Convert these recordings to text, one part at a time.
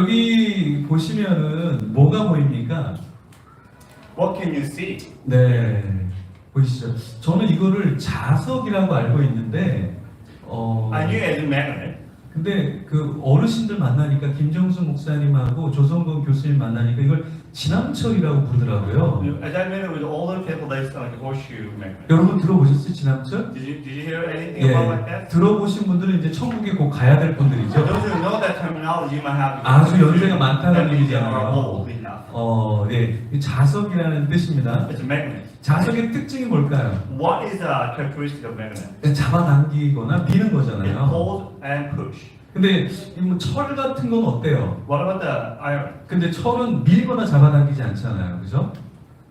여기 보시면은 뭐가 보입니까? What can you see? 네, 보이시죠? 저는 이거를 자석이라고 알고 있는데, 어, it as a magnet. 근데 그 어르신들 만나니까 김정수 목사님하고 조성건 교수님 만나니까 이걸 진함철이라고 부르더라고요. As I met with older people, they sound like a horseshoe magnet. 여러분 들어보셨어요, 진함철? Did you, did you hear anything 예, about like that? 들어보신 분들은 이제 천국에 곧 가야 될 분들이죠. Those who know that terminology might have 아주 연세가 많다는 that 얘기잖아요. 어, 네, 이 자석이라는 뜻입니다. It's a magnet. 자석의 특징이 뭘까요? What is a characteristic of magnet? 잡아당기거나 미는 It 거잖아요. pulls and push. 근데 이뭐철 같은 건 어때요? What about the iron? 근데 철은 밀거나 잡아당기지 않잖아요, 그죠?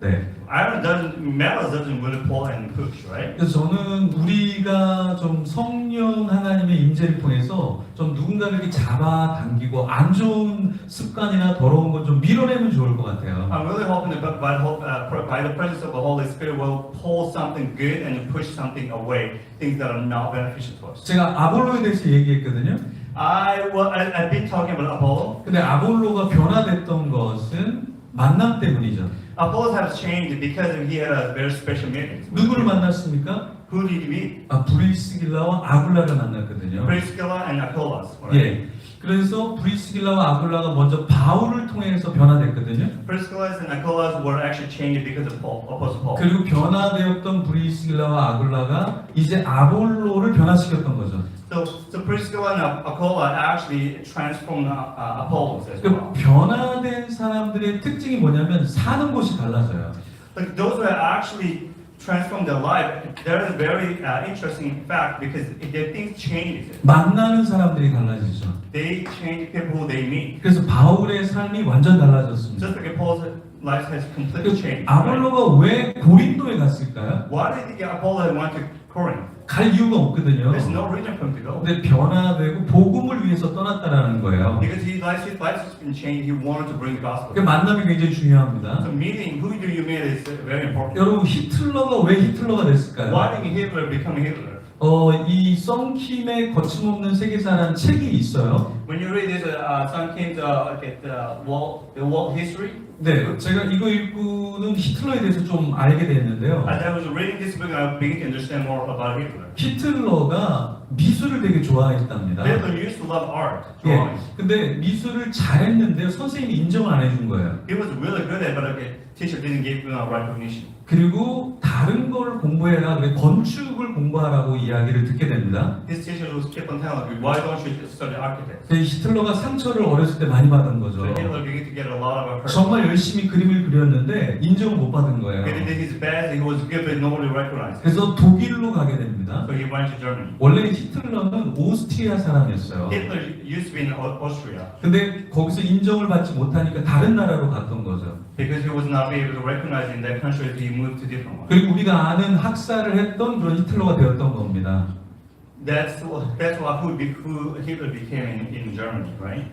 네. Iron doesn't, metal doesn't really pull and push, right? 그래서 저는 우리가 좀 성령 하나님의 임재를 통해서 좀 누군가를 이렇게 잡아당기고 안 좋은 습관이나 더러운 건 좀 밀어내면 좋을 것 같아요. I'm really hoping that by, uh, by the presence of the Holy Spirit will pull something good and push something away, things that are not beneficial to us. 제가 아볼로에 대해서 얘기했거든요. I, well, I, I've been talking about Apollo. 근데 아볼로가 변화됐던 것은 만남 때문이죠. Apollo has changed because he had a very special meeting. 누구를 만났습니까? Who did he meet? 아, 브리스길라와 아굴라를 만났거든요. Priscilla and Apollos. right? 예. 그래서 브리스길라와 아굴라가 먼저 바울을 통해서 변화됐거든요. And were actually changed because of Paul, Apostle Paul. 그리고 변화되었던 브리스길라와 아굴라가 이제 아볼로를 변화시켰던 거죠. So, so Priscilla and Aquila actually transformed uh, uh, Apollos as 그 well. 변화된 사람들의 특징이 뭐냐면 사는 곳이 달라져요. But those who have actually transformed their life, there is a very uh, interesting fact because their things change. 만나는 사람들이 달라지죠. They change people they meet. 그래서 바울의 삶이 완전 달라졌습니다. Just like Paul's life has completely 그 changed. 아볼로가 왜 고린도에 갔을까요? Why did Apollo went to Corinth? 갈 이유가 없거든요. There's no reason for him to go. 근데 변화되고 복음을 위해서 떠났다라는 거예요. Because his life, his life has been changed. He wanted to bring the gospel. 그 만남이 굉장히 중요합니다. So meeting, who do you meet is very important. 여러분 히틀러가 왜 히틀러가 됐을까요? Why did Hitler become Hitler? 어, 이 썬킴의 거침없는 세계사라는 책이 있어요. When you read this, uh, uh, some came to uh, get the world, the world history. 네, 제가 이거 읽고는 히틀러에 대해서 좀 알게 됐는데요. As I was reading this book, I began to understand more about Hitler. 히틀러가 미술을 되게 좋아했답니다. Hitler used to love art, 예, drawing. 근데 미술을 잘했는데 선생님이 인정을 안 해준 거예요. He was really good at it, but the teacher didn't give him recognition. 그리고 다른 거를 공부해라 그래 건축을 공부하라고 이야기를 듣게 됩니다. His teacher was kept on telling me, why don't you study architecture? 근데 히틀러가 상처를 어렸을 때 많이 받은 거죠. So Hitler began to get a lot of hurt. 정말 열심히 그림을 그렸는데 인정을 못 받은 거예요. He did his best, he was good, but nobody recognized him. 그래서 독일로 가게 됩니다. So he went to Germany. 원래 히틀러는 오스트리아 사람이었어요. Hitler used to be in Au- Austria 근데 거기서 인정을 받지 못하니까 다른 나라로 갔던 거죠. because he was not able to recognize in that country. He moved to different one. 그리고 우리가 아는 학살을 했던 그런 히틀러가 되었던 겁니다. That's what, that's what who, be, who Hitler became in, in Germany, right?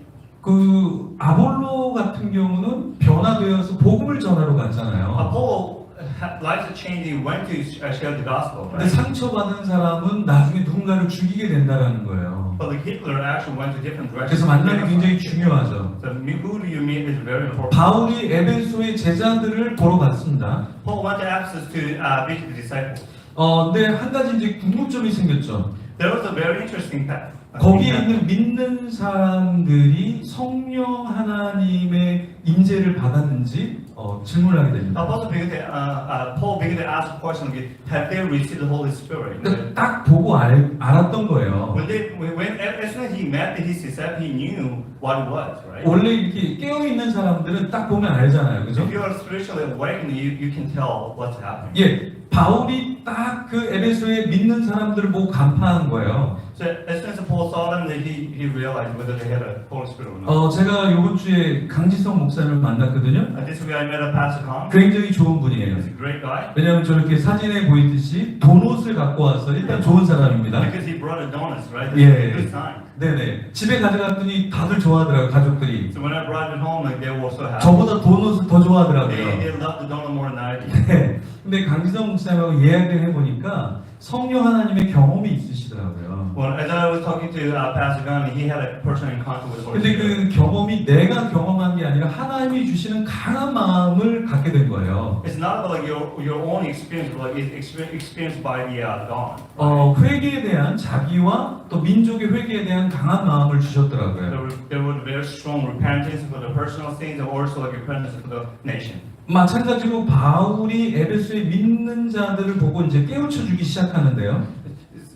그 아볼로 같은 경우는 변화되어서 복음을 전하러 갔잖아요. Apollo, ha- life changed. He went to uh, share the gospel, 근데 right? 상처받은 사람은 나중에 누군가를 죽이게 된다는 거예요. But Hitler actually went to different directions. 그래서 만남이 굉장히 중요하죠. So who do you meet is very important. 바울이 에베소의 제자들을 보러 갔습니다. Paul went to Ephesus to uh, visit the disciples. 어, 근데 한 가지 이제 궁금점이 생겼죠. There was a very interesting fact. 거기에 있는 믿는 사람들이 성령 하나님의 임재를 받았는지 어, 질문을 하게 됩니다. Apostle began to, uh, uh, Paul began to ask the question again, have they received the Holy Spirit? 그러니까 딱 보고 알, 알았던 거예요. When they, when, when as soon as he met his disciples, he knew what it was, right? 원래 이렇게 깨어 있는 사람들은 딱 보면 알잖아요, 그죠? If you are spiritually awakened, you, you can tell what's happening. 예, 바울이 딱 그 에베소에 믿는 사람들을 보고 간파한 거예요. So as soon as Paul saw them, then he, he realized whether they had a Holy Spirit or not. 어, 제가 이번 주에 강지성 목사님을 만났거든요. Uh, this week I met a pastor Khan. 굉장히 좋은 분이에요. He's a great guy 왜냐하면 저렇게 사진에 보이듯이 도넛을 갖고 와서 일단 좋은 사람입니다. because he brought a donuts, right? That's Yeah. a good sign. 네네. 집에 가져갔더니 다들 좋아하더라고요, 가족들이. So when I brought it home, like they were so happy. 저보다 도넛을 더 They, 좋아하더라고요. they loved the donut more than I did. 네. 근데 강지성 목사님하고 이야기를 해보니까 성령 하나님의 경험이 있으시더라고요. Well, as I was talking to uh, Pastor Gunn, he had a personal encounter with the Holy 근데 Spirit. 그 경험이 내가 경험한 게 아니라 하나님이 주시는 강한 마음을 갖게 된 거예요. It's not about like your your own experience, but like it's exper- experienced by the uh, God. 어, 회개에 대한 자기와 또 민족의 회개에 대한 강한 마음을 There 주셨더라고요. was, there was very strong repentance for the personal things and also like repentance for the nation. 마찬가지로 바울이 에베소의 믿는 자들을 보고 이제 깨우쳐 주기 시작하는데요.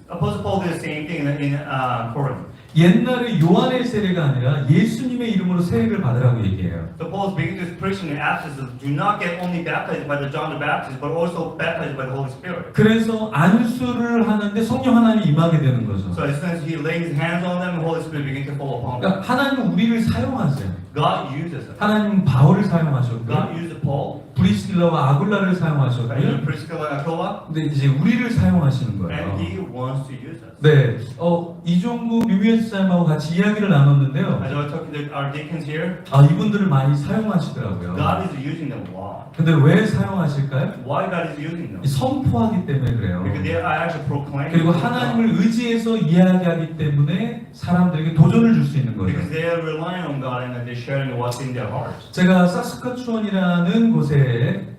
Apostle Paul did the same thing in, in uh, Corinth. 옛날에 요한의 세례가 아니라 예수님의 이름으로 세례를 받으라고 얘기해요. So Paul is beginning to preach in Ephesus, do not get only baptized by the John the Baptist, but also baptized by the Holy Spirit. 그래서 안수를 하는데 성령 하나님이 임하게 되는 거죠. So as soon as he lays his hands on them, the Holy Spirit begins to fall upon them. 그러니까 하나님은 우리를 사용하세요. God uses them. 하나님은 바울을 사용하셨고 God used Paul, 브리스길라와 아굴라를 사용하셨고요. and Aquila, 근데 이제 우리를 사용하시는 거예요. and he wants to use us. 네, 어 이종구 뮤비에스 사님하고 같이 이야기를 나눴는데요. As I was talking to our deacons here, 아 이분들을 많이 사용하시더라고요. God is using them a lot. 근데 왜 사용하실까요? Why God is using them? 이 선포하기 때문에 그래요. Because they are actually proclaiming. 그리고. 하나님을 의지해서 이야기하기 때문에 사람들에게 도전을 줄 수 있는 거죠. Because they are relying on God and they're sharing what's in their hearts. 제가 사스카추원이라는 곳에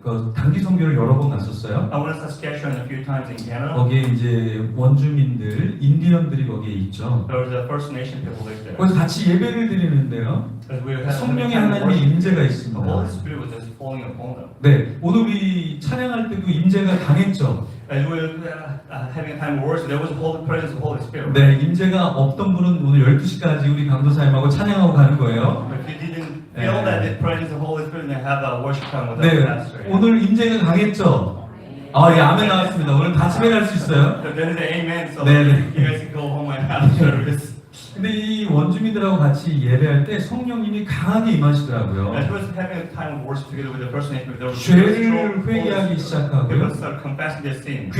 그 단기 선교를 여러 번 갔었어요. I went to Saskatchewan a few times in Canada. 거기에 이제 원주민들, 인디언들이 거기에 있죠. There was a First Nation people lived there. 거기서 같이 예배를 드리는데요. 성령의 하나님의 임재가 the 있습니다. Holy Spirit was just falling upon them. 네, 오늘 우리 찬양할 때도 임재가 강했죠. As we were uh, uh, having time of worship, there was a holy presence of the Holy Spirit. 네, 임재가 없던 분은 오늘 12시까지 우리 강도사님하고 찬양하고 가는 거예요. If you didn't feel that the presence of the Holy Spirit, then have a worship time with 네, us. pastor. 오늘 임재가 강했죠. 아, 예, 아멘 나왔습니다. 오늘 다갈수 있어요. So there is an amen, so 네, 네. you guys can go home and have service. 근데 이 원주민들하고 같이 예배할 때 성령님이 강하게 임하시더라고요. As we was having a time of worship together with the First Nation, there was 죄를 회개하기 시작하고요. would start confessing their sin.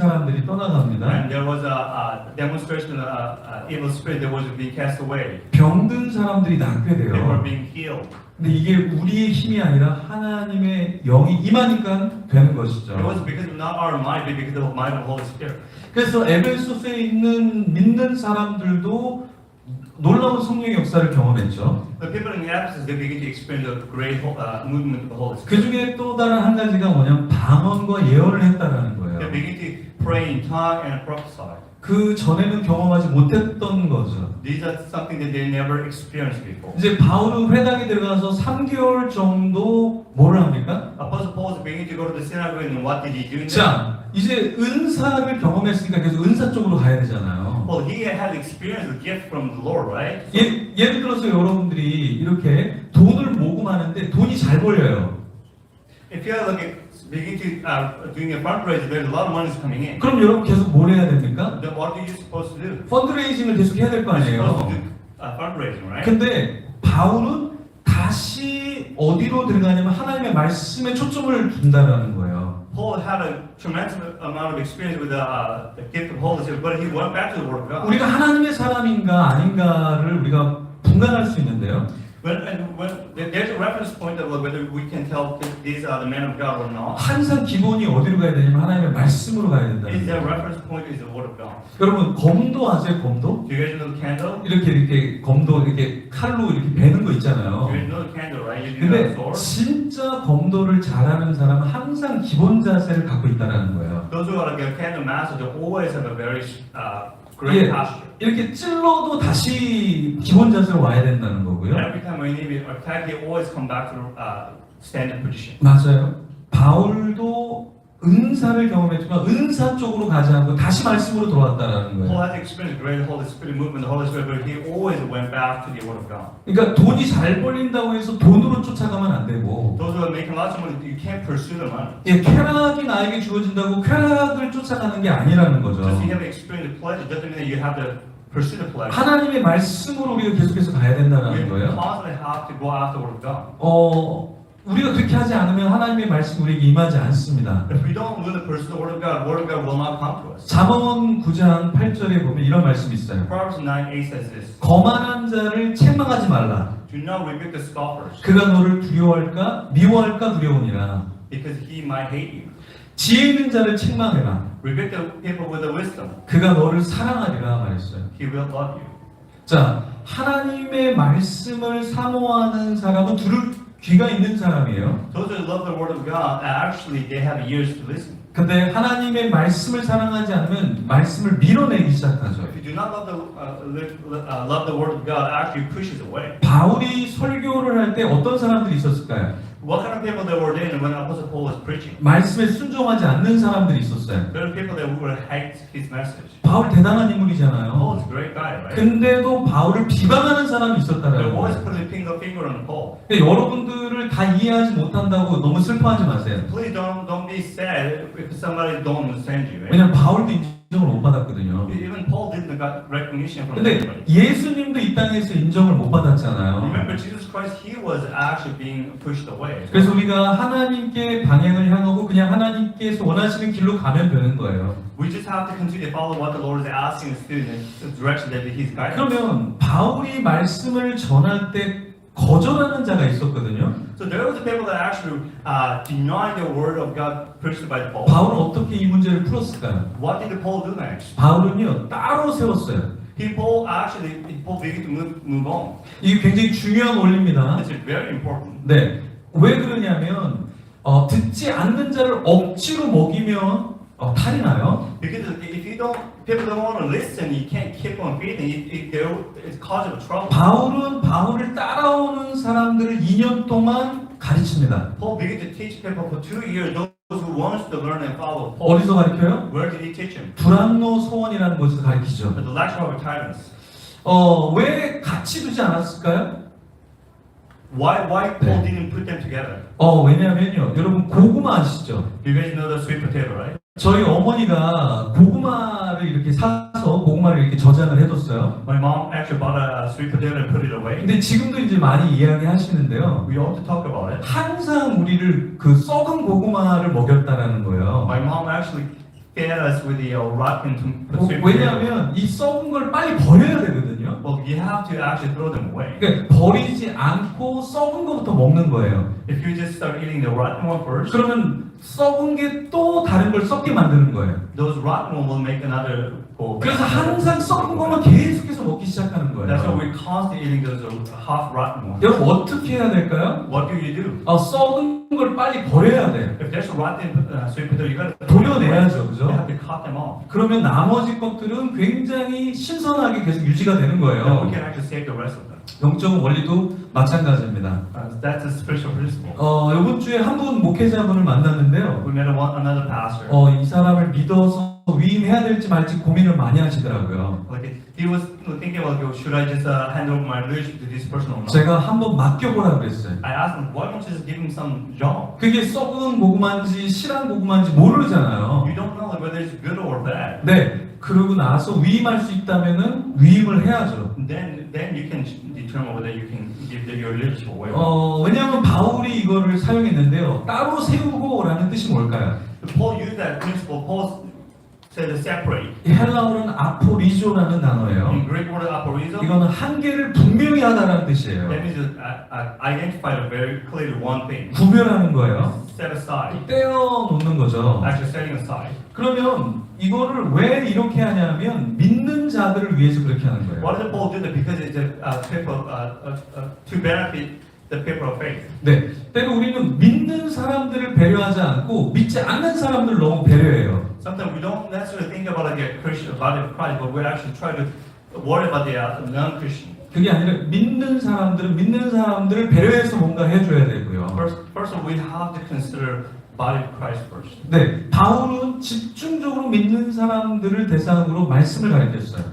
사람들이 떠나갑니다. And there was a, a demonstration of uh, uh, evil spirit that was being cast away. 병든 사람들이 낫게 They were 돼요. being healed. 근데 이게 우리의 힘이 아니라 하나님의 영이 임하니까 되는 It 것이죠. was because of not our mind, but because of the mind of the Holy Spirit. 그래서 에베소스에 있는 믿는 사람들도 놀라운 성령의 역사를 경험했죠. The people in Ephesus, they begin to experience a great uh, movement of the Holy 그 Spirit. 중에 또 다른 한 가지가 뭐냐면 방언과 예언을 했다라는 They 거예요. begin to pray in tongue and prophesy. 그 전에는 경험하지 못했던 거죠. These are something that they never experienced before. 이제 바울은 회당에 들어가서 3개월 정도 뭐를 합니까? Apostle Paul is beginning to go to the synagogue, and what did he do? 자, 이제 은사를 경험했으니까 계속 은사 쪽으로 가야 되잖아요. Well, he had experienced the gift from the Lord, right? 예, 예를 들어서 여러분들이 이렇게 돈을 모금하는데 돈이 잘 벌려요. If you are looking, begin to uh, doing a fundraiser, there's a lot of money coming in. 그럼 여러분 계속 뭘 해야 됩니까? Then what are you supposed to do? 펀드레이징을 계속 해야 될 거 You're supposed to 아니에요. do uh, fundraising, right? 근데 바울은 다시 어디로 들어가냐면 하나님의 말씀에 초점을 둔다라는 거예요. Paul had a tremendous amount of experience with the, uh, the gift of Holy Spirit, but he went back to the Word of God. 우리가 하나님의 사람인가 아닌가를 우리가 분간할 수 있는데요. When, and when there's a reference point of whether we can tell if these are the men of God or not. 항상 기본이 어디로 가야 되냐면 하나님의 말씀으로 가야 된다는 Is that reference point is the Word of God? 여러분 검도 아세요? 검도? Do you guys know the candle? 이렇게 이렇게 검도 이렇게 칼로 이렇게 베는 거 있잖아요. You guys know the candle, right? You do that 근데 sword. 진짜 검도를 잘하는 사람은 항상 기본 자세를 갖고 있다라는 거예요. Those who are like a candle master, they always have a very uh, great 예, posture. 이렇게 찔러도 다시 기본 자세로 와야 된다는 거고요. Every time when he attack, they always come back to uh, standing position. 맞아요. 바울도 은사를 경험했지만 은사 쪽으로 가지 않고 다시 말씀으로 돌아왔다라는 거예요. has experienced great Holy Spirit movement, the Holy Spirit, but he always went back to the Word of God. 그러니까 돈이 잘 벌린다고 해서 돈으로 쫓아가면 안 되고 Those who are making lots of money, you can't pursue the money. 예, 쾌락이 나에게 주어진다고 쾌락을 쫓아가는 게 아니라는 거죠. Just you have experienced the pleasure doesn't mean that you have to pursue the pleasure. 하나님의 말씀으로 우리가 계속해서 가야 된다는 거예요. constantly have to go after the Word of God. 어, 우리가 그렇게 하지 않으면 하나님의 말씀 우리에게 임하지 않습니다. If we don't really pursue the Word of God, Word of God will not come to us. 잠언 9장 8절에 보면 이런 말씀이 있어요. Proverbs 9 8 says this 거만한 자를 책망하지 말라. Do not rebuke the scoffers, 그가 너를 두려워할까 미워할까 두려우니라. because he might hate you. 지혜 있는 자를 책망해라. Rebuke the people with the wisdom. 그가 너를 사랑하리라 말했어요. He will love you. 자, 하나님의 말씀을 사모하는 사람은 들을 귀가 있는 사람이에요. Those who love the word of God, actually, they have ears to listen. 근데 하나님의 말씀을 사랑하지 않으면 말씀을 밀어내기 시작하죠. If you do not love the uh, uh, love the word of God, actually pushes away. 바울이 설교를 할 때 어떤 사람들이 있었을까요? What kind of people they were in when Apostle Paul was preaching? 말씀에 순종하지 않는 사람들이 있었어요. There are people that would hate his message. 바울 대단한 Paul 인물이잖아요. is a great guy, right? 근데도 바울을 비방하는 사람이 There 있었다라는 was 거예요. putting finger finger on Paul. 근데 여러분들을 다 이해하지 못한다고 너무 슬퍼하지 마세요. Please don't don't be sad if somebody don't understand you. Right? 왜냐면 바울도 인정을 못 받았거든요. Even Paul didn't got recognition from 근데 everybody. 예수님도 이 땅에서 인정을 못 받았잖아요. Remember, Jesus Christ, he was actually being pushed away. 그래서 우리가 하나님께 방향을 향하고 그냥 하나님께서 원하시는 길로 가면 되는 거예요. We just have to continue to follow what the Lord is asking us to do in the direction that He's guiding us. 그러면 바울이 말씀을 전할 때 거절하는 자가 있었거든요. So there was people that actually uh, denied the word of God preached by Paul. 바울은 어떻게 이 문제를 풀었을까요? What did Paul do next? 바울은요 따로 세웠어요. He Paul actually Paul began to move, move on. 이게 굉장히 중요한 원리입니다. Is very important. 네, 왜 그러냐면 어, 듣지 않는 자를 억지로 먹이면 어, 탈이 나요. Because if you don't, people don't want to listen. You can't keep on feeding. It, it, there- it's cause of trouble. 바울은 바울을 따라오는 사람들을 2년 동안 가르칩니다. Paul began to teach people for two years. Those who wants to learn and follow Paul. 어디서 가르쳐요? Where did he teach him? 불안노 소원이라는 곳에서 가르치죠. At the lecture of retirements. 어, 왜 같이 두지 않았을까요? Why why Paul 네. didn't put them together? 어, 왜냐면요. 여러분 고구마 아시죠? You guys know the sweet potato, right? 저희 어머니가 고구마를 이렇게 사서 고구마를 이렇게 저장을 해뒀어요. My mom actually bought a sweet potato and put it away. 근데 지금도 이제 많이 이야기하시는데요. We to talk about it. 항상 우리를 그 썩은 고구마를 먹였다라는 거예요. My mom actually fed us with the uh, rotten 어, sweet potato. 왜냐하면 이 썩은 걸 빨리 버려야 되거든요. Well, you have to actually throw them away. 그러니까 버리지 않고 썩은 것부터 먹는 거예요. If you just start eating the rotten one first, 그러면 썩은 게 또 다른 걸 썩게 만드는 거예요. those rotten one will make another go. 그래서 항상 썩은 것만 계속해서 먹기 시작하는 That's why we're constantly eating those uh, half rotten ones. 여러분 어떻게 해야 될까요? What do you do? 어, 썩은 걸 빨리 버려야 돼요. If there's rotten uh, sweet potato, you gotta 도려내야죠, You 그죠? have to cut them off. 그러면 나머지 것들은 굉장히 신선하게 계속 유지가 되는 Then we 거예요. can actually save the rest of them. 영적인 원리도 마찬가지입니다. Uh, that's a spiritual principle. 어, 이번 주에 한 분 목회자분을 만났는데요. We met one, another pastor. 어, 이 사람을 믿어서 위임해야 될지 말지 고민을 많이 하시더라고요. Like he was thinking about, "Oh, should I just uh, hand over my leadership to this person or not? 제가 한번 맡겨보라 그랬어요. I asked him, why don't you just give him some job? 그게 썩은 고구마인지 실한 고구마인지 모르잖아요. You don't know whether it's good or bad. 네, 그러고 나서 위임할 수 있다면은 위임을 해야죠. Then, then you can determine whether you can give the, your leadership away. 어, 왜냐하면 바울이 이거를 사용했는데요. 따로 세우고라는 뜻이 뭘까요? Paul used that principle. Paul said separate. 이 헬라어는 아포리조라는 단어예요. In Greek word aporizo, 이거는 한계를 분명히 하다라는 뜻이에요. that means uh, uh, identify very clearly one thing. 구별하는 거예요. Set aside. 떼어 놓는 거죠. Actually setting aside. 그러면 이거를 왜 이렇게 하냐면 믿는 자들을 위해서 그렇게 하는 거예요. Why did Paul do that? Because it's a uh, people uh, uh, uh, to benefit the people of faith. 네, 때로 우리는 믿는 사람들을 배려하지 않고 믿지 않는 사람들 너무 배려해요. Sometimes we don't necessarily think about like a Christian body of Christ, but we actually try to worry about the uh, non-Christian. 그게 아니라 믿는 사람들은 믿는 사람들을 배려해서 뭔가 해줘야 되고요. First, first of all, we have to consider 네, 바울은 집중적으로 믿는 사람들을 대상으로 말씀을 가르쳤어요.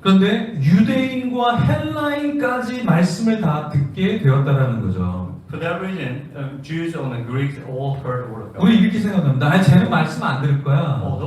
그런데 유대인과 헬라인까지 말씀을 다 듣게 되었다라는 거죠. For that reason, um, Jews and the Greeks all heard the word of God. 우리 이렇게 생각합니다. 아, 쟤는 말씀 안 들을 거야. Oh.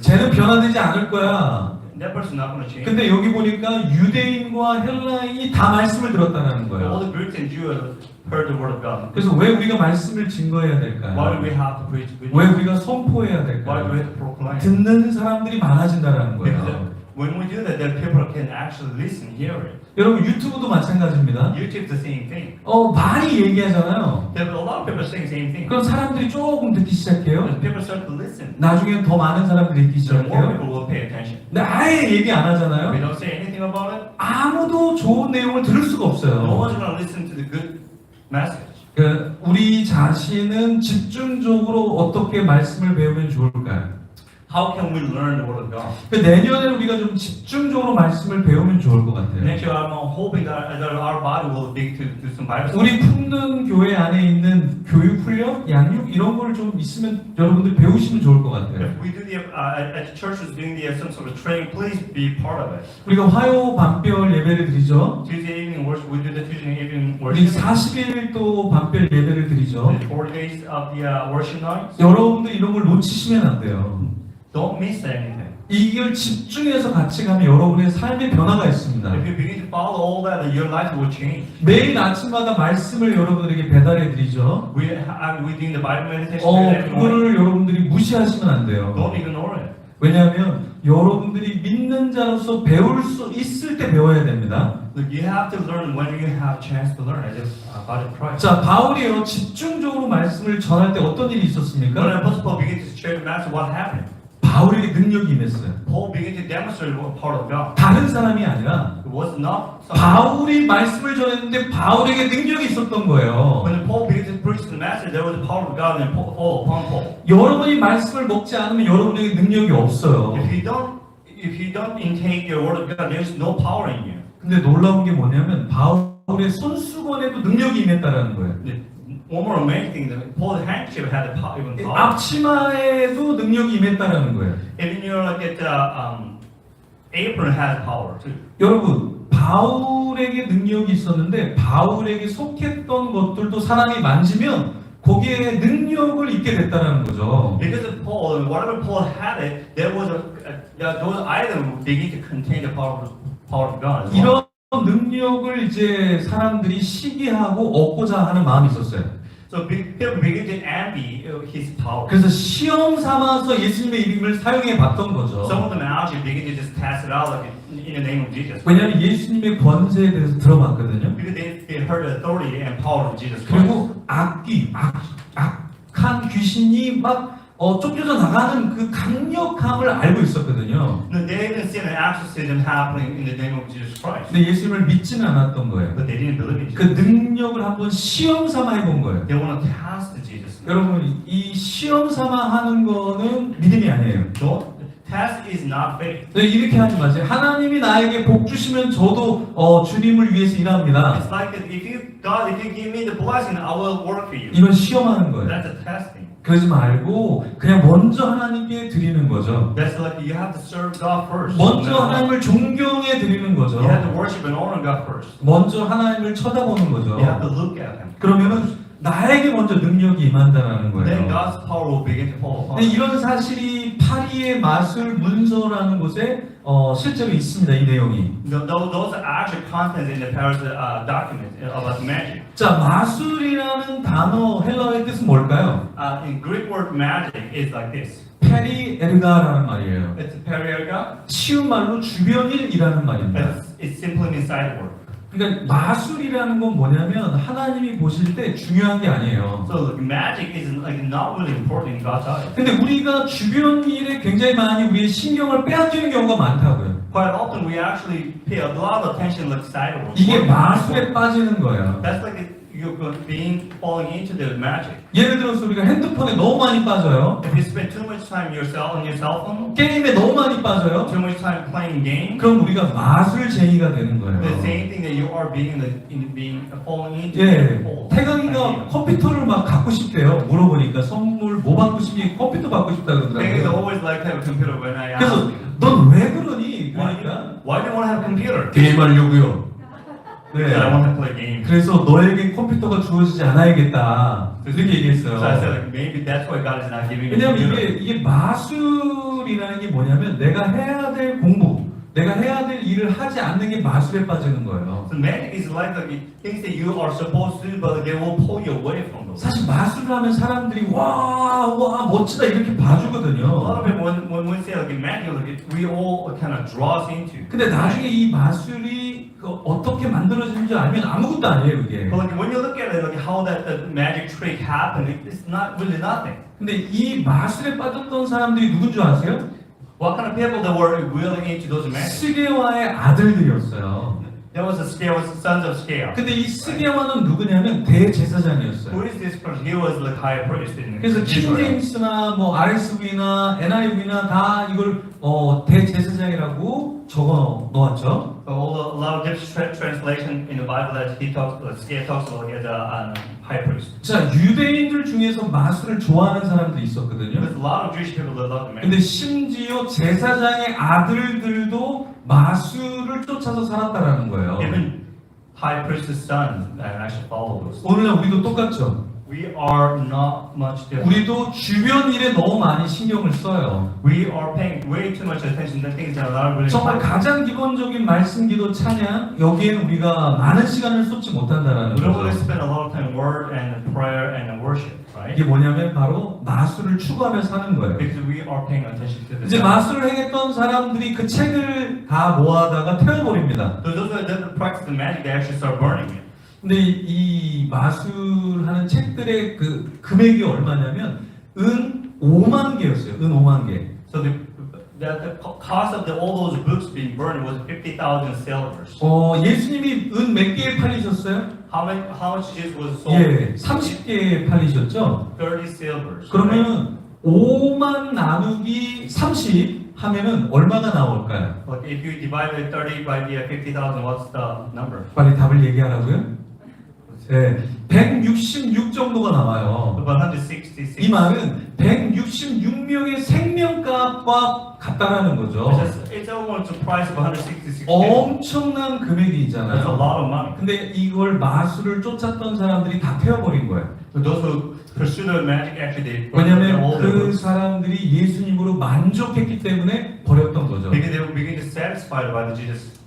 쟤는 변화되지 않을 거야. That person not going to change. 근데 여기 보니까 유대인과 헬라인이 다 말씀을 들었다는 거예요. the Greeks and Jews heard the word of God. 그래서 왜 우리가 말씀을 증거해야 Why do 될까요? we have to preach? 왜 우리가 선포해야 Why do we 될까요? have to proclaim? 듣는 사람들이 많아진다는 Because 거예요. When we do that, then people can actually listen, hear it. 여러분 유튜브도 마찬가지입니다. YouTube the same thing. 어 많이 얘기하잖아요. There are a lot of people saying the same thing. 그럼 사람들이 조금 듣기 시작해요. And people start to listen. 나중엔 더 많은 사람들이 듣기 So more 시작해요. people will pay attention. 근데 아예 얘기 안 We 하잖아요. don't say anything about it. 아무도 좋은 내용을 들을 수가 No 없어요. one's to listen to the good message. 그 우리 자신은 집중적으로 어떻게 말씀을 배우면 좋을까요? How can we learn the Word of God? 그 내년에 우리가 좀 집중적으로 말씀을 배우면 좋을 것 같아요. Next year, I'm hoping that, that our body will be to do some Bible. 우리 품는 교회 안에 있는 교육 훈련, 양육 이런 걸좀 있으면 여러분들 배우시면 좋을 것 같아요. If we do the uh, at the church is doing the uh, some sort of training, please be part of it. 우리가 화요 반별 예배를 드리죠. Tuesday evening worship, we do the Tuesday evening 우리 worship. 40일 또 반별 예배를 드리죠. The four days of the uh, worship night. 여러분들 이런 걸 놓치시면 안 돼요. Don't miss anything. 이걸 집중해서 같이 가면 여러분의 삶의 변화가 있습니다. If you begin to follow all that, your life will change. 매일 아침마다 말씀을 여러분들에게 배달해 드리죠. We are doing the Bible meditation 어. 그거를 여러분들이 무시하시면 안 돼요. Don't ignore it. 왜냐하면 여러분들이 믿는 자로서 배울 수 있을 때 배워야 됩니다. You have to learn when you have chance to learn as a uh, body of Christ. 자, 바울이요 집중적으로 말씀을 전할 때 어떤 일이 When 있었습니까? Apostle Paul began to share the message, what happened? 바울에게 능력이 임했어요. Paul began to demonstrate what part of God. 다른 사람이 아니라 It was not some- 바울이 말씀을 전했는데 바울에게 능력이 있었던 거예요. When Paul began to preach the message, there was the power of God and Paul, Paul upon Paul. 여러분이 말씀을 먹지 않으면 여러분에게 능력이 없어요. If you don't, if you don't intake your word of God, there's no power in you. 근데 놀라운 게 뭐냐면 바울의 손수건에도 능력이 임했다라는 거예요. The- One more amazing thing, that Paul's handkerchief had the power, even power. 앞치마에도 능력이 임했다는 거예요. Even your like the um, apron has power too. 여러분 바울에게 능력이 있었는데 바울에게 속했던 것들도 사람이 만지면 거기에 능력을 입게 됐다는 거죠. Because of Paul, whatever Paul had it, there was a, a those items begin to contain the power power of God. 이런 능력을 이제 사람들이 시기하고 얻고자 하는 마음이 있었어요. So be- people begin to envy uh, his power. 그래서 시험 삼아서 예수님의 이름을 사용해 봤던 거죠. Some of them actually begin to just test it out in, in the name of Jesus. 왜냐하면 예수님의 권세에 대해서 들어봤거든요. Because they, they heard the authority and power of Jesus Christ. 그리고 악귀, 악, 악한 귀신이 막 어, 쫓겨져 나가는 그 강력함을 알고 있었거든요. No, they didn't see an exorcism happening in the name of Jesus Christ. 근데 예수님을 믿지는 않았던 거예요. But they didn't believe in 그 Jesus. 능력을 한번 시험 삼아 해본 거예요. They want to test Jesus. 여러분, 이 시험 삼아 하는 거는 믿음이 아니에요. Don't, test is not faith. 네, 이렇게 하지 마세요. 하나님이 나에게 복 주시면 저도 어, 주님을 위해서 일합니다. It's like if you, God, if you give me the blessing, I will work for you. 이건 시험하는 거예요. That's a testing. 그러지 말고 그냥 먼저 하나님께 드리는 거죠. That's like you have to serve God first. 먼저 하나님을 존경해 드리는 거죠. You have to worship and honor God first. 먼저 하나님을 쳐다보는 거죠. You have to look at Him. 그러면은 나에게 먼저 능력이 임한다는 Then 거예요. God's power will begin to fall upon you. 이런 사실이 파리의 마술 문서라는 곳에 어, 실제로 있습니다. 이 내용이. Th- Those, are actual contents in the Paris uh, document about magic. 자, 마술이라는 단어 헬라어의 뜻은 뭘까요? Uh, in Greek word magic is like this. 페리 에르가라는 말이에요. It's periodica. 쉬운 말로 주변일이라는 말입니다. It's, it simply means side word. 그러니까 마술이라는 건 뭐냐면 하나님이 보실 때 중요한 게 아니에요. So magic is like not really important in God's eyes. 근데 우리가 주변 일에 굉장히 많이 우리의 신경을 빼앗기는 경우가 많다고요. Quite often we actually pay a lot of attention like side word. 이게 마술에 빠지는 거예요. That's like it- you're being falling into the magic. 예를 들어서 우리가 핸드폰에 너무 많이 빠져요. If you spend too much time yourself on your cell phone, 게임에 너무 많이 빠져요. too much time playing games, 그럼 우리가 마술쟁이가 되는 the 거예요. same thing that you are being the, in being falling into. 예, Oh, 태강이가 컴퓨터를 막 갖고 싶대요. 물어보니까 선물 뭐 받고 싶니? 컴퓨터 받고 싶다 They 그러더라고요. always like to have a computer when I ask 그래서 you. 넌왜 그러니? Why, 그러니까 why do you want to have a computer? 게임하려고요. Because I want to play games. 그래서 너에게 컴퓨터가 주어지지 않아야겠다. 이렇게 얘기했어요. So I said like maybe that's why God is not giving me 왜냐면. 이게, 이게 마술이라는 게 뭐냐면 내가 해야 될 공부, 내가 해야 될 일을 하지 않는 게 마술에 빠지는 거예요. So magic is like the things that you are supposed to do, but they will pull you away from those. 사실 마술을 하면 사람들이 와, 와, 멋지다 이렇게 A lot 봐주거든요. of it, when, when we say like magic, we all kind of draws into. 근데 나중에 이 마술이 그 어떻게 만들어지는지 알면 아무것도 아니에요, 그게. But when you look at it, like how that the magic trick happened, it- it's not really nothing. 근데 이 마술에 빠졌던 사람들이 누군 줄 아세요? What kind of people that were willing into those magic? 스게와의 아들들이었어요. There was a scale, was sons of scale. 근데 이 스게와는 누구냐면 대제사장이었어요. Who is this person? He was the high priest in 그래서 Israel. 킹제임스나 뭐 RSV나 NIV나 다 이걸 어, 대제사장이라고 적어 놓았죠. So all the, a lot of different tra- translation in the Bible that he talks, uh, scale talks about as a um, priest. 자, 유대인들 중에서 마술을 좋아하는 사람도 있었거든요. There's a lot of Jewish people that love magic. 근데 심지어 제사장의 아들들도 마술을 쫓아서 살았다라는 거예요. Even high priest's sons actually follow those. 오늘날 우리도 똑같죠. We are not much different. 우리도 주변 일에 너무 많이 신경을 써요. We are paying way too much attention to things that are not really 정말. 가장 기본적인 말씀, 기도, 찬양 여기에는 우리가 많은 시간을 쏟지 못한다라는 We don't really 거죠. spend a lot of time in word and prayer and in worship, right? 이게 뭐냐면 바로 마술을 추구하며 사는 거예요. Because we are paying attention to 이제 this. 마술을 행했던 사람들이 그 책을 다 모아다가 태워버립니다. So those that that practice the magic, they actually start burning it. 근데 이 마술하는 책들의 그 금액이 얼마냐면 은 5만 개였어요. 은 5만 개. So the, the, the co- cost of the, all those books being burned was 50,000 silvers. 어, 예수님이 은 몇 개에 팔리셨어요? How much, how much this was sold? 예, 30개에 팔리셨죠? 30 silvers. right? 그러면 5만 나누기 30 하면은 얼마가 나올까요? But if you divide the 30 by the 50,000, what's the number? 빨리 답을 얘기하라고요? 네, 166 정도가 나와요. About 166. 이 말은 166명의 생명값과 같다라는 거죠. It's, almost the price of 166. 엄청난 That's a 금액이잖아요. lot of money. 근데 이걸 마술을 쫓았던 사람들이 다 태워버린 거예요. So those who pursue the magic actually they 왜냐하면 그 사람들이 예수님으로 만족했기 때문에 버렸던 거죠. because they were beginning to satisfied by the Jesus.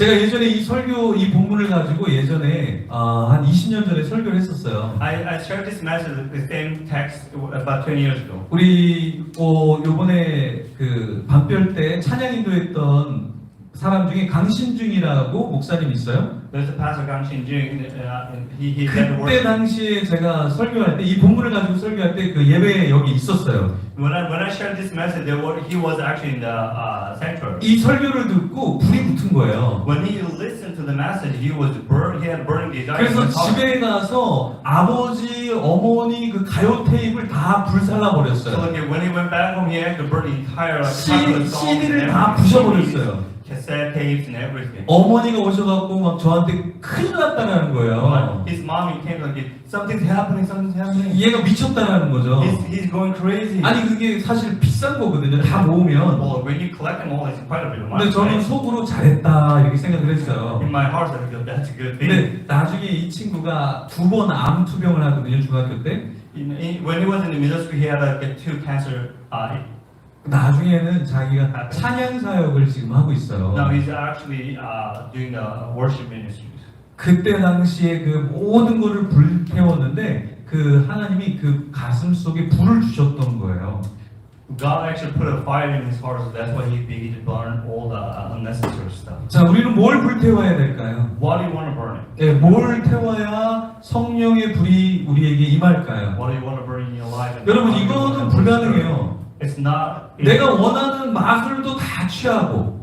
제가 예전에 이 설교 이 본문을 가지고 예전에 아, 한 20년 전에 설교를 했었어요. I, I shared this message, the same text about 20 years ago. 우리 어, 요번에 그 밤별 때 찬양 인도했던 사람 중에 강신중이라고 목사님 있어요. There's a pastor Kang Shin Jung, uh, and he he led the 그때 worship. 당시에 제가 설교할 때 이 본문을 가지고 설교할 때 그 예배에 여기 있었어요. When I when I shared this message, there were, he was actually in the uh, sanctuary. 이 설교를 듣고 불이 붙은 거예요. When he listened to the message, he was burn. He had burning desire. in 그래서. 집에 가서 아버지, 어머니 그 가요 테이프를 다 불살라 So 버렸어요. like when he went back home, he had to burn the entire like, C- popular songs and CD를 다 everything. 부셔버렸어요. Cassette tapes and everything. 어머니가 오셔갖고 막 저한테 큰일 났다는 거예요. His mommy came like, something's happening, something's happening. 얘가 미쳤다는 거죠. He's, he's going crazy. 아니 그게 사실 비싼 거거든요. 다 모으면. well, when you collect them all, it's quite a bit of money. 근데 저는 right? 속으로 잘했다 이렇게 생각을 했어요. In my heart, I feel that's a good thing. 근데 나중에 이 친구가 두 번 암 투병을 하거든요 중학교 때. In, in, when he was in the middle school, he had like two cancer eye. 나중에는 자기가 찬양 사역을 지금 하고 있어요. Now he's actually uh, doing the worship ministries. 그때 당시에 그 모든 거를 불태웠는데 그 하나님이 그 가슴 속에 불을 주셨던 거예요. God actually put a fire in his heart, so that's why he began to burn all the uh, unnecessary stuff. 자, 우리는 뭘 불태워야 될까요? What do you want to burn? 예, 뭘 태워야 성령의 불이 우리에게 임할까요? What do you want to burn in your life? 여러분 이거는? 불가능해요. It's not. 내가 원하는 마술도 다 취하고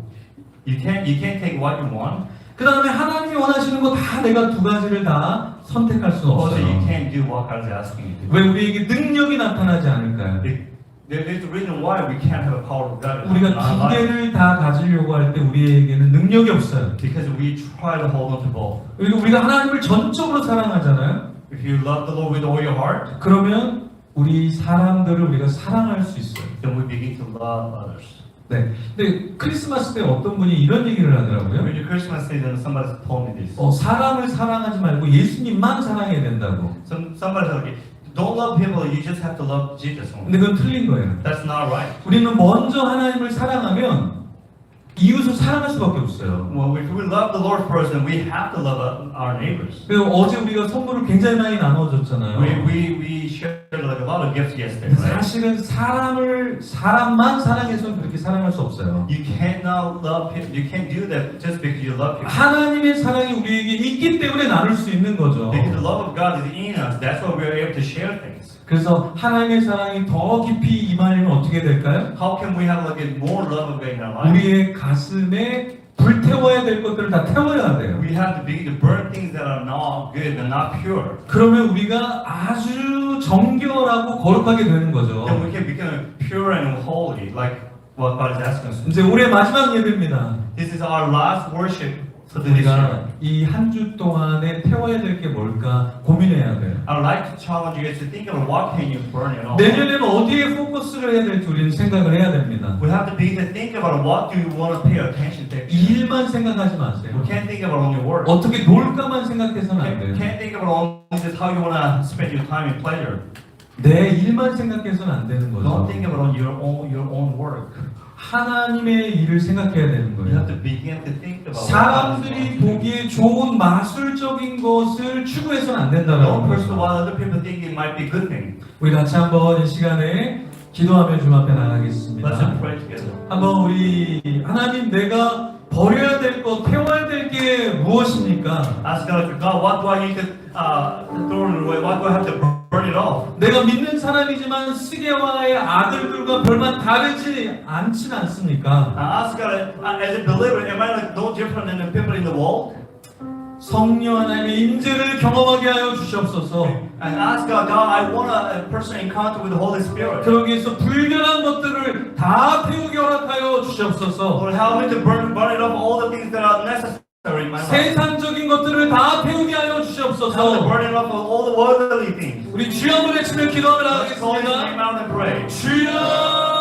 You can't. You can't take what you want. 그 다음에 하나님이 원하시는 거 다 내가 두 가지를 다 선택할 수는 Also, you 없어요. can't do what God is asking you to. 왜 우리에게 능력이 나타나지 않을까요? There- There's a reason why we can't have a power of God 우리가 두. 개를 다 가지려고 할 때 우리에게는 능력이 없어요. Because we try to hold on to both. 그리고 우리가 하나님을 전적으로 사랑하잖아요. If you love the Lord with all your heart, 그러면 우리 사람들을 우리가 사랑할 수 있어요. then we begin to love others. 네. 근데 크리스마스 때 어떤 분이 이런 얘기를 하더라고요. When you Christmas season, somebody told me this. 어, 사람을 사랑하지 말고 예수님만 사랑해야 된다고. Some somebody told me, don't love people. You just have to love Jesus 근데 only. 그건 틀린 거예요. That's not right. 우리는 먼저 하나님을 사랑하면 이웃을 사랑할 수밖에 없어요. Well, if we love the Lord person, we have to love our neighbors. 그리고 어제 우리가 선물을 굉장히 많이 나눠줬잖아요. We, we, we shared like a lot of gifts yesterday, 근데 right? 사실은 사람을 사람만 사랑해서는 그렇게 사랑할 수 없어요. You cannot love people. You can't do that just because you love people. 하나님의 사랑이 우리에게 있기 때문에 나눌 수 있는 거죠. Because the love of God is in us. That's why we're able to share things. 그래서 하나님의 사랑이 더 깊이 임하려면 어떻게 될까요? How can we have like a more love of God in our life? 우리의 가슴에 불태워야 될 것들을 다 태워야 돼요. We have to be to burn things that are not good and not pure. 그러면 우리가 아주 정결하고 거룩하게 되는 거죠. Then we can become pure and holy, like what God is asking us. 이제 올해 마지막 예배입니다. This is our last worship. 우리가 이 한 주 동안에 태워야 될 게 뭘까 고민해야 돼요. I would like to challenge you to think of what can you burn it off. 내년에는 어디에 포커스를 해야 될지 우리는 생각을 해야 됩니다. We have to be to think about what do you want to pay attention to. 이 일만 생각하지 마세요. We can't think about only work. 어떻게 놀까만 생각해서는 안 돼요. can't think about only how you want to spend your time in pleasure. 내 일만 생각해서는 안 되는 Don't 거죠. think about your own your own work. 하나님의 일을 생각해야 되는 거예요. 사람들이. 보기에 좋은 마술적인 것을 추구해서는 안 된다는 thing. 우리 같이 한번 이 시간에 기도하며 주님 앞에 나가겠습니다. 한번 우리 하나님 내가 버려야 될 것, 태워야 될 게 무엇입니까? Ask God, God, what do I need to uh, throw it away? What do I have to burn it off? 내가 믿는 사람이지만 스게와의 아들들과 별반 다르지 않진 않습니까? I ask God, uh, as a believer, am I like no different than the people in the world? 성령 하나님의 임재를 경험하게 하여 주시옵소서. And ask God, God, I want a, personal encounter with the Holy Spirit. 그러기 위해서 불결한 것들을 다 태우게 허락하여 주시옵소서. Lord, help me to burn, burn it off all the things that are necessary. 세상적인 것들을 다 태우게 하여 주시옵소서. burn it off all the worldly things. 우리 주여 한번 외치며 기도하며 나가겠습니다. 주여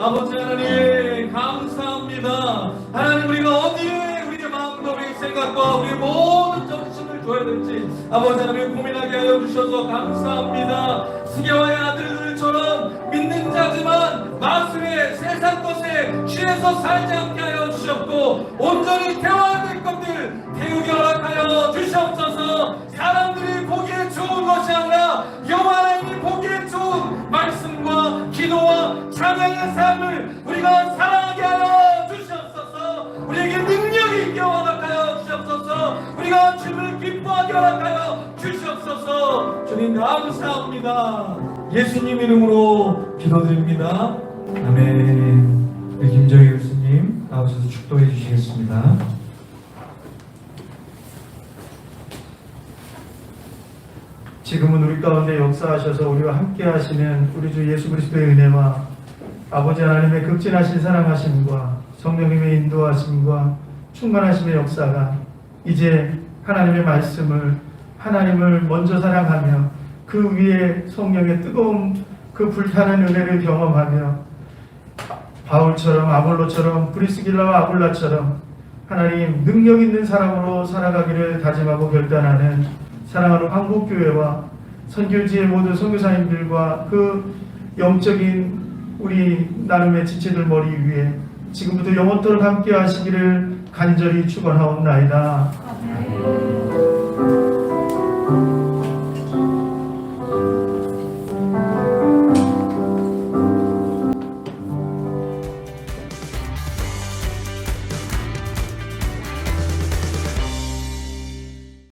아버지 하나님 감사합니다 하나님 우리가 어디에 생각과 우리의 모든 정신을 줘야 될지 아버지 하나님 고민하게 하여 주셔서 감사합니다. 스게와의 아들들처럼 믿는 자지만 마술에 세상 것에 취해서 살지 않게 하여 주셨고 온전히 태워야 될 것들 태우게 허락하여 주시옵소서. 사람들이 보기에 좋은 것이 아니라 하나님이 보기에 좋은 말씀과 기도와 찬양의 삶을 우리가 우리가 주님을 기뻐하게 허락하여 주시옵소서. 주님 감사합니다. 예수님 이름으로 기도드립니다. 아멘. 우리 김정희 교수님 나오셔서 축도해 주시겠습니다. 지금은 우리 가운데 역사하셔서 우리와 함께 하시는 우리 주 예수 그리스도의 은혜와 아버지 하나님의 극진하신 사랑하심과 성령님의 인도하심과 충만하심의 역사가 이제 하나님의 말씀을 하나님을 먼저 사랑하며 그 위에 성령의 뜨거운 그 불타는 은혜를 경험하며 바울처럼 아볼로처럼 브리스길라와 아굴라처럼 하나님 능력 있는 사람으로 살아가기를 다짐하고 결단하는 사랑하는 한국교회와 선교지의 모든 선교사님들과 그 영적인 우리 나름의 지체들 머리 위에 지금부터 영원토록 함께 하시기를 간절히 축원하옵나이다. Amen.